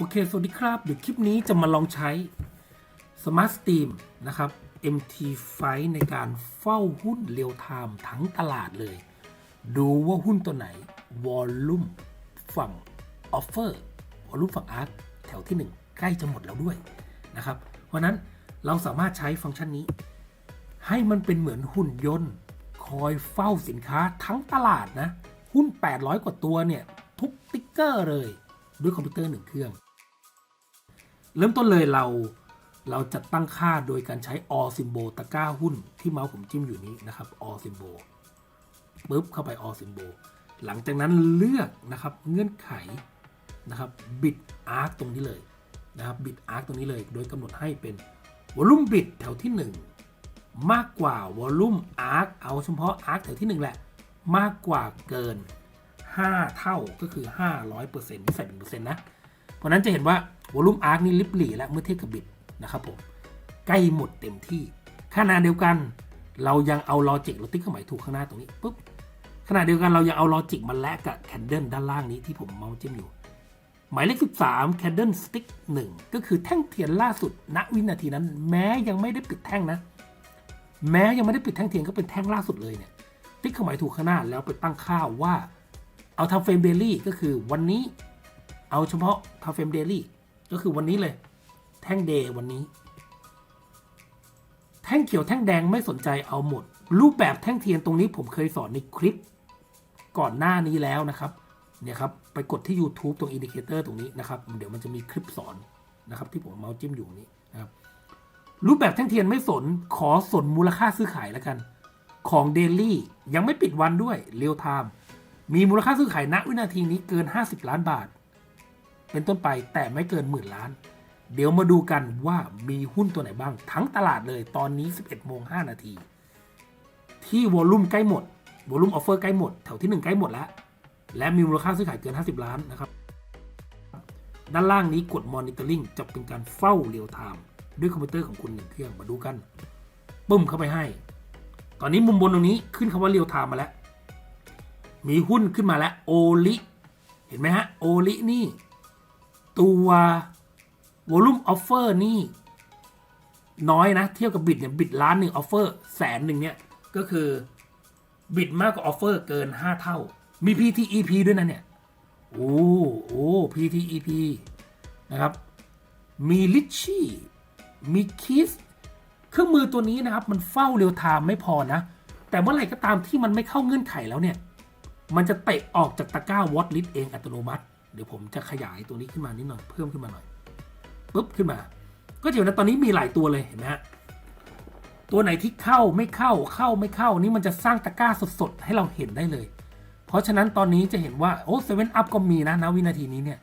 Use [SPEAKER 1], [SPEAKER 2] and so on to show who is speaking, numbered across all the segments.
[SPEAKER 1] โอเค สวัสดีครับ เดี๋ยวคลิปนี้จะมาลองใช้ Smart Steam นะครับ MT f i ในการเฝ้าหุ้นเรียลไทม์ทั้งตลาดเลย ดูว่าหุ้นตัวไหนวอลลุ่มฝั่ง Offer วอลลุ่มฝั่ง Arc แถวที่ 1 ใกล้จะหมดแล้วด้วยนะครับ เพราะฉะนั้นเราสามารถใช้ฟังก์ชันนี้ ให้มันเป็นเหมือนหุ่นยนต์ คอยเฝ้าสินค้าทั้งตลาดนะ หุ้น 800 กว่าตัวเนี่ย ทุกติ๊กเกอร์เลย ด้วยคอมพิวเตอร์หนึ่งเครื่อง เริ่มต้นเลยเราเราจะตั้งค่าโดยการใช้ all symbol ตะกร้าหุ้นที่เมาส์ผมจิ้มอยู่นี้นะครับ all symbol ปุ๊บเข้าไป all symbol หลังจากนั้นเลือกนะครับเงื่อนไขนะครับ bit arc ตรงนี้เลยนะครับ bit arc ตรงนี้เลย โดยกำหนดให้เป็น volume bit แถวที่ 1 มากกว่า volume arc เอาเฉพาะ arc แถวที่ 1 แหละ มากกว่าเกิน 5 เท่าก็คือ 500%ที่ใส่เป็นเปอร์เซ็นต์นะ เพราะนั้นจะเห็นว่า วอลุ่มอาร์คนี่ลิบหลีแล้วเมื่อเทียบกับบิตนะครับผมใกล้หมดเต็มที่ขณะเดียวกัน เรายังเอาลอจิกเราติ๊กเครื่องหมายถูกข้างหน้าตรงนี้ปุ๊บขณะเดียวกันเรายังเอาลอจิกมาแลกกับแคนเดิลด้านล่างนี้ที่ผมเมาส์จิ้มอยู่ หมายเลข 13แคนเดิลสติ๊ก1ก็คือแท่งเทียนล่าสุด ณวินาทีนั้น แม้ยังไม่ได้ปิดแท่งนะ แม้ยังไม่ได้ปิดแท่งเทียนก็เป็นแท่งล่าสุดเลยเนี่ยติ๊กเครื่องหมายถูกข้างหน้าแล้วไปตั้งค่าว่าเอาทำเฟรมเดลี่ก็คือวันนี้เอาเฉพาะทำเฟรมเดลี่ ก็คือวันนี้เลย แท่งเดย์วันนี้ แท่งเขียวแท่งแดงไม่สนใจเอาหมด รูปแบบแท่งเทียนตรงนี้ผมเคยสอนในคลิปก่อนหน้านี้แล้วนะครับเนี่ยครับไปกดที่ YouTube ตรงอินดิเคเตอร์ตรงนี้นะครับ เดี๋ยวมันจะมีคลิปสอนนะครับ ที่ผมเมาส์จิ้มอยู่นี้นะครับรูปแบบแท่งเทียนไม่สนขอสนมูลค่าซื้อขายแล้วกัน ของเดลี่ยังไม่ปิดวันด้วยเรียลไทม์มีมูลค่าซื้อขายณวินาทีนี้เกิน 50 ล้านบาท เป็นต้นไปแต่ไม่เกินหมื่นล้าน เดี๋ยวมาดูกันว่ามีหุ้นตัวไหนบ้าง ทั้งตลาดเลยตอนนี้ 11โมง5นาที ที่วอลลุ่มใกล้หมดวอลลุ่มออฟเฟอร์ใกล้หมด แถวที่ 1 ใกล้หมดแล้ว และมีมูลค่าซื้อขายเกิน 50 ล้านนะครับ ด้านล่างนี้กด Monitoring จะเป็นการเฝ้าเรียลไทม์ด้วยคอมพิวเตอร์ของคุณหนึ่งเครื่องมาดูกันปึ้มเข้าไปให้ ตอนนี้มุมบนตรงนี้ขึ้นคำว่าเรียลไทม์มาแล้ว มีหุ้นขึ้นมาแล้วโอลิเห็นไหมฮะโอลินี่ ตัววอลุ่มออฟเฟอร์นี่ น้อยนะ เทียบกับบิดเนี่ยบิดล้านหนึ่งออฟเฟอร์แสนหนึ่งเนี่ย ก็คือบิดมากกว่าออฟเฟอร์เกิน 5 เท่า มี PTEP ด้วยนะเนี่ย โอ้โอ้ PTEP นะครับ มีลิชชี่ มีคิส เครื่องมือตัวนี้นะครับ มันเฝ้าเรียลไทม์ไม่พอนะ แต่เมื่อไหร่ก็ตามที่มันไม่เข้าเงื่อนไขแล้วเนี่ย มันจะเตะออกจากตะกร้าวอตลิสเองอัตโนมัติ เดี๋ยวผมจะขยายตัวนี้ขึ้นมานิดหน่อยเพิ่มขึ้นมาหน่อยปุ๊บขึ้นมา ก็จะเห็นว่าตอนนี้มีหลายตัวเลยเห็นไหมฮะตัวไหนที่เข้าไม่เข้าเข้าไม่เข้านี่มันจะสร้างตะกร้าสดๆ ให้เราเห็นได้เลย เพราะฉะนั้นตอนนี้จะเห็นว่าโอ้เซเว่นอัพก็มีนะณวินาทีนี้เนี่ย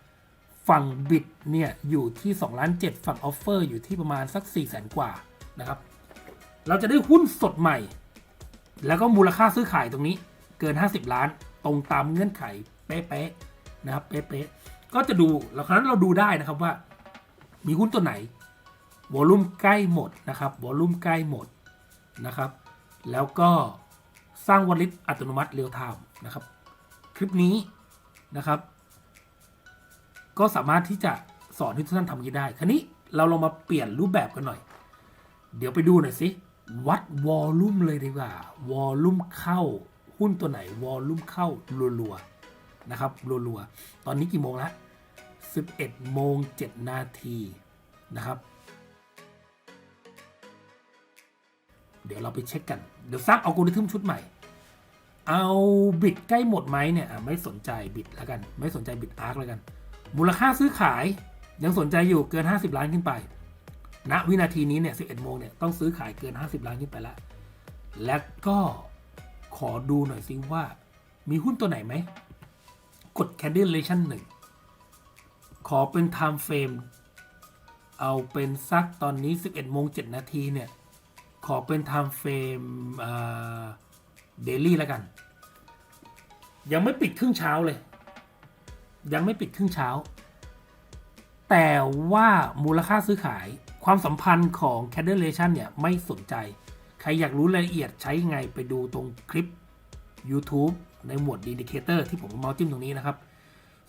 [SPEAKER 1] ฝั่งบิดเนี่ยอยู่ที่2ล้าน7ฝั่งออฟเฟอร์อยู่ที่ประมาณสัก4 0 0แสนกว่านะครับ เราจะได้หุ้นสดใหม่ แล้วก็มูลค่าซื้อขายตรงนี้เกิน 50 ล้านตรงตามเงื่อนไขเป๊ะๆ นะครับเป๊ะๆก็จะดูแล้วครั้นั้นเราดูได้นะครับว่า มีหุ้นตัวไหนวอลุ่มใกล้หมดนะครับวอลุ่มใกล้หมดนะครับ แล้วก็สร้างวอลลิตอัตโนมัติเรียลไทม์นะครับ คลิปนี้นะครับ ก็สามารถที่จะสอนให้ทุกท่านทำอย่างนี้ได้ คราวนี้เราลองมาเปลี่ยนรูปแบบกันหน่อย เดี๋ยวไปดูหน่อยสิวัดวอลลุ่มเลยดีกว่าวอลลุ่มเข้าหุ้นตัวไหนวอลลุ่มเข้ารัวๆ นะครับรัวๆ ตอนนี้กี่โมงแล้ว11โมง7นาทีนะครับ เดี๋ยวเราไปเช็คกัน เดี๋ยวสร้างอัลกอริทึมชุดใหม่ เอาบิตใกล้หมดไหมเนี่ยไม่สนใจบิตแล้วกัน ไม่สนใจบิตอาร์คแล้วกัน มูลค่าซื้อขายยังสนใจอยู่เกิน 50 ล้านขึ้นไปณวินาทีนี้เนี่ย 11 โมงเนี่ย ต้องซื้อขายเกิน 50 ล้านขึ้นไปแล้วและก็ขอดูหน่อยซิว่ามีหุ้นตัวไหนไหม กด candidation 1ขอเป็น time frame เอาเป็นสักตอนนี้ 11โมง7นาทีเนี่ย ขอเป็น time frame อ่า daily แล้วกัน ยังไม่ปิดครึ่งเช้าเลย ยังไม่ปิดครึ่งเช้า แต่ว่ามูลค่าซื้อขายความสัมพันธ์ของ c a d e l a t i o n เนี่ยไม่สนใจ ใครอยากรู้รายละเอียดใช้ยังไงไปดูตรงคลิป YouTube ในหมวด Indicator ที่ผมเอาเมาจิ้มตรงนี้นะครับ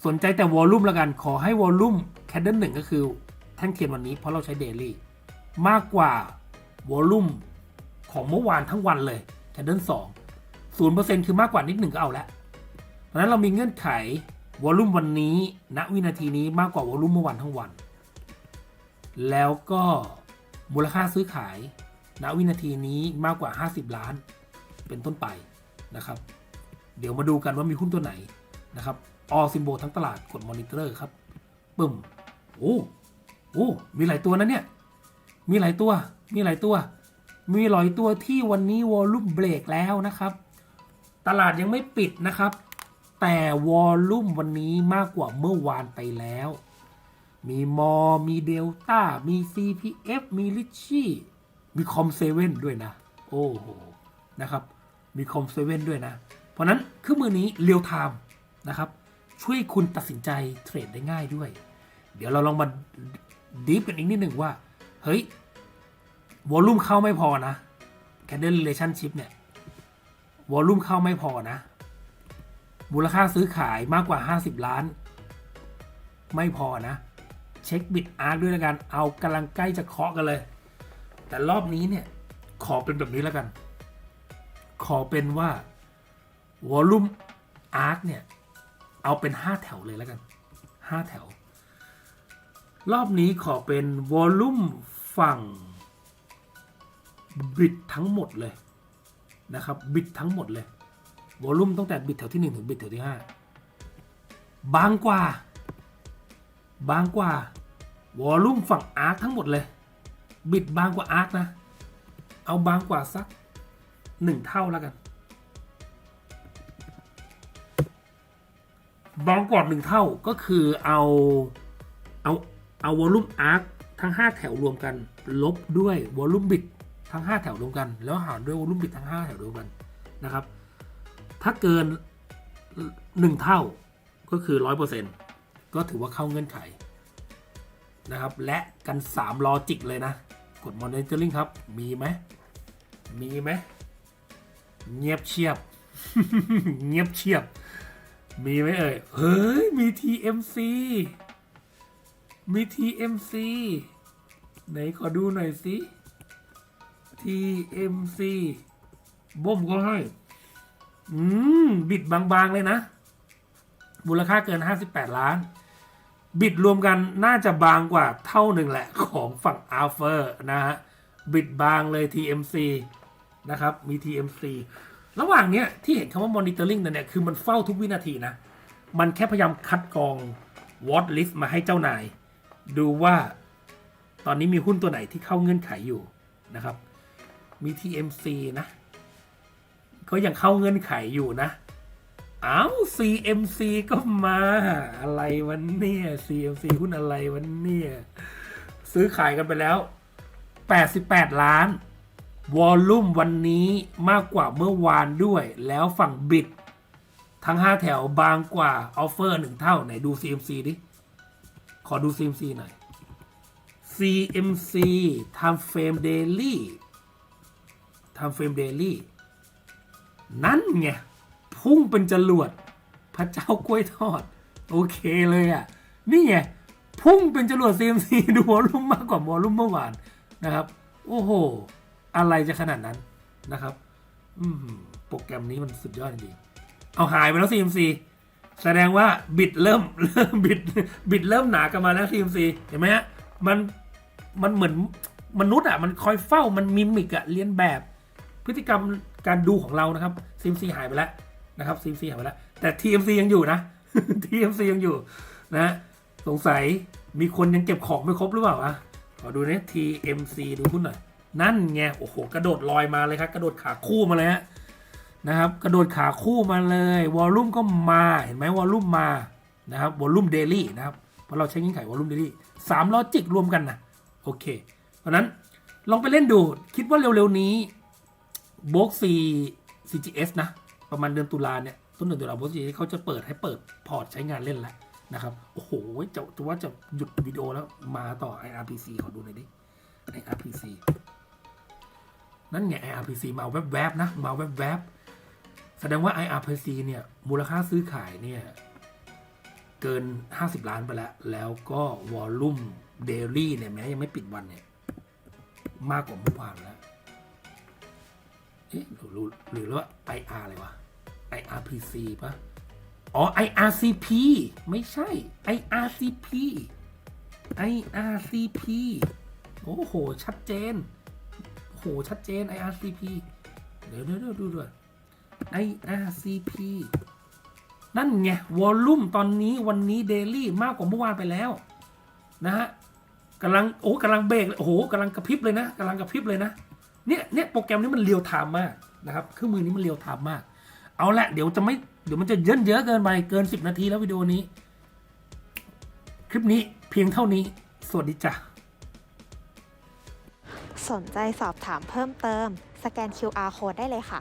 [SPEAKER 1] สนใจแต่วอลลุ่มละกัน ขอให้วอลลุ่มแคดเดิลหนึ่งก็คือแท่งเทียนวันนี้เพราะเราใช้เดลี่มากกว่าวอลลุ่มของเมื่อวานทั้งวันเลยแคดเดิลสองศูนย์เปอร์เซ็นต์คือมากกว่านิดหนึ่งก็เอาละเพราะนั้นเรามีเงื่อนไขวอลลุ่มวันนี้ณวินาทีนี้มากกว่าวอลลุ่มเมื่อวานทั้งวัน แล้วก็มูลค่าซื้อขายณวินาทีนี้มากกว่า 50 ล้าน เป็นต้นไปนะครับ เดี๋ยวมาดูกันว่ามีหุ้นตัวไหนนะครับออซิมโบทั้งตลาดกดมอนิเตอร์ครับปึ้มโอ้โอ้มีหลายตัวนะเนี่ย มีหลายตัว มีหลายตัว มีหลายตัวที่วันนี้วอลลุ่มเบรกแล้วนะครับ ตลาดยังไม่ปิดนะครับ แต่วอลลุ่มวันนี้มากกว่าเมื่อวานไปแล้ว มีมอ มีเดลต้า มี CPF มีลิชชี่ มีคอมเซเว่นด้วยนะ โอ้โห นะครับ มีคอมเซเว่นด้วยนะ เพราะนั้นเครื่องมือนี้เรียลไทม์นะครับช่วยคุณตัดสินใจเทรดได้ง่ายด้วย เดี๋ยวเราลองมาดีฟกันอีกนิดหนึ่งว่า เฮ้ยวอลลุ่มเข้าไม่พอนะ Candle Relationship เนี่ยวอลลุ่มเข้าไม่พอนะ มูลค่าซื้อขายมากกว่า 50 ล้าน ไม่พอนะ เช็คบิดอาร์ตด้วยแล้วกัน เอากำลังใกล้จะเคาะกันเลย แต่รอบนี้เนี่ย ขอเป็นแบบนี้แล้วกัน ขอเป็นว่า วอลลุ่มอาร์ตเนี่ย เอาเป็น 5 แถวเลยแล้วกัน 5 แถว รอบนี้ขอเป็นวอลลุ่มฝั่งบิดทั้งหมดเลยนะครับบิดทั้งหมดเลยวอลลุ่มตั้งแต่บิดแถวที่ 1 ถึงบิดแถวที่ 5 บางกว่า บางกว่าวอลลุ่มฝั่งอาร์คทั้งหมดเลย บิดบางกว่าอาร์คนะ เอาบางกว่าสักหนึ่งเท่าแล้วกัน บางกว่าหนึ่งเท่าก็คือเอาเอาเอาวอลลุ่มอาร์คทั้ง 5 แถวรวมกัน ลบด้วยวอลลุ่มบิดทั้ง 5 แถวรวมกัน แล้วหารด้วยวอลลุ่มบิดทั้ง 5 แถวรวมกันนะครับ ถ้าเกิน 1 เท่าก็คือ 100%ก็ถือว่าเข้าเงื่อนไขนะครับ และกัน 3 ลอจิกเลยนะ กด monitoring ครับ มีไหมมีไหมเงียบเชียบ เงียบเชียบ มีไหมเอ่ย เฮ้ย มี TMC มี TMC ไหนขอดูหน่อยสิ TMC บ่มก็ให้ อืม บิดบางๆเลยนะ มูลค่าเกิน 58 ล้าน บิดรวมกันน่าจะบางกว่าเท่าหนึ่งแหละของฝั่ง a l p h a นะฮะ บิดบางเลย TMC นะครับ มี TMC ระหว่างเนี้ยที่เห็นคำว่า monitoring นั่นเนี่ยคือมันเฝ้าทุกวินาทีนะ มันแค่พยายามคัดกรอง watch list มาให้เจ้านาย ดูว่าตอนนี้มีหุ้นตัวไหนที่เข้าเงื่อนไขอยู่นะครับ มี TMC นะ ก็ยังเข้าเงื่อนไขอยู่นะอ้าว CMC ก็มาอะไรวันเนี่ย CMC หุ้นอะไรวันเนี่ย ซื้อขายกันไปแล้ว 88 ล้าน วอลลุ่มวันนี้มากกว่าเมื่อวานด้วย แล้วฝั่งบิด ทั้ง 5 แถวบางกว่าออฟเฟอร์หนึ่งเท่า ไหนดู CMC ดิ ขอดู CMC หน่อย CMC Time Frame Daily Time Frame Daily นั่นไง พุ่งเป็นจรวด พระเจ้ากล้วยทอด โอเคเลยอะ นี่ไง พุ่งเป็นจรวด CMC ดูวอลลุ่มมากกว่าวอลลุ่มเมื่อวานนะครับ โอ้โห อะไรจะขนาดนั้นนะครับ อืโปรแกรมนี้มันสุดยอดจริงเอาหายไปแล้ว CMC แสดงว่าบิดเริ่มเริ่มบิดบิดเริ่มหนากันมาแล้ว CMC เห็นไหมฮะมันมันเหมือนมนุษย์อะมันคอยเฝ้ามันมิมิกอะเรียนแบบ พฤติกรรมการดูของเรานะครับ CMC หายไปแล้วนะครับ CMC หายไปแล้ว แต่ TMC ยังอยู่นะ TMC ยังอยู่นะสงสัยมีคนยังเก็บของไม่ครบหรือเปล่าอะขอดูเนี่ย TMC ดูหุ้นหน่อย นั่นไงโอ้โหกระโดดลอยมาเลยครับ กระโดดขาคู่มาเลยฮะนะครับ กระโดดขาคู่มาเลยวอลลุ่มก็มาเห็นไหมวอลลุ่มมานะครับวอลลุ่มเดลี่นะครับเพราะเราใช้เงื่อนไขวอลลุ่มเดลี่สามลอจิกรวมกันนะโอเค เพราะนั้นลองไปเล่นดูคิดว่าเร็วๆนี้โบกซี CGS นะ ประมาณเดือนตุลาเนี่ยต้นเดือนตุลาโบกซีเขาจะเปิดให้เปิดพอร์ตใช้งานเล่นแล้วนะครับ โอ้โหจะจะว่าจะหยุดวิดีโอแล้วมาต่อ IRPC ขอดูหน่อยดิ IRPC นั่นไง IRPC มาแวบๆนะ มาแวบๆแสดงว่า IRPC เนี่ย มูลค่าซื้อขายเนี่ย เกิน 50 ล้านไปแล้ว แล้วก็วอลลุ่มเดลี่เนี่ยแม้ยังไม่ปิดวันเนี่ย มากกว่าเมื่อวานแล้วเอ๊ะหรือรู้หรือว่า IR อะไรวะ IRPC ปะอ๋อ IRCP ไม่ใช่ IRCP IRCP โอ้โห ชัดเจน โห ชัดเจน IRCP เดี๋ยวเดี๋ยวดี๋ยวดูด้วย IRCP นั่นไง วอลลุ่มตอนนี้วันนี้เดลี่มากกว่าเมื่อวานไปแล้ว นะฮะกำลังโอ้กำลังเบรกโอ้โหกำลังกระพริบเลยนะกำลังกระพริบเลยนะเนี่ยเนี่ยโปรแกรมนี้มันเรียวไทม์มากนะครับเครื่องมือนี้มันเรียวไทม์มาก เอาละเดี๋ยวจะไม่เดี๋ยวมันจะเยินเยอะเกินไปเกิน 10 นาทีแล้ววิดีโอนี้ คลิปนี้เพียงเท่านี้ สวัสดีจ้ะ
[SPEAKER 2] สนใจสอบถามเพิ่มเติม สแกน QR Code ได้เลยค่ะ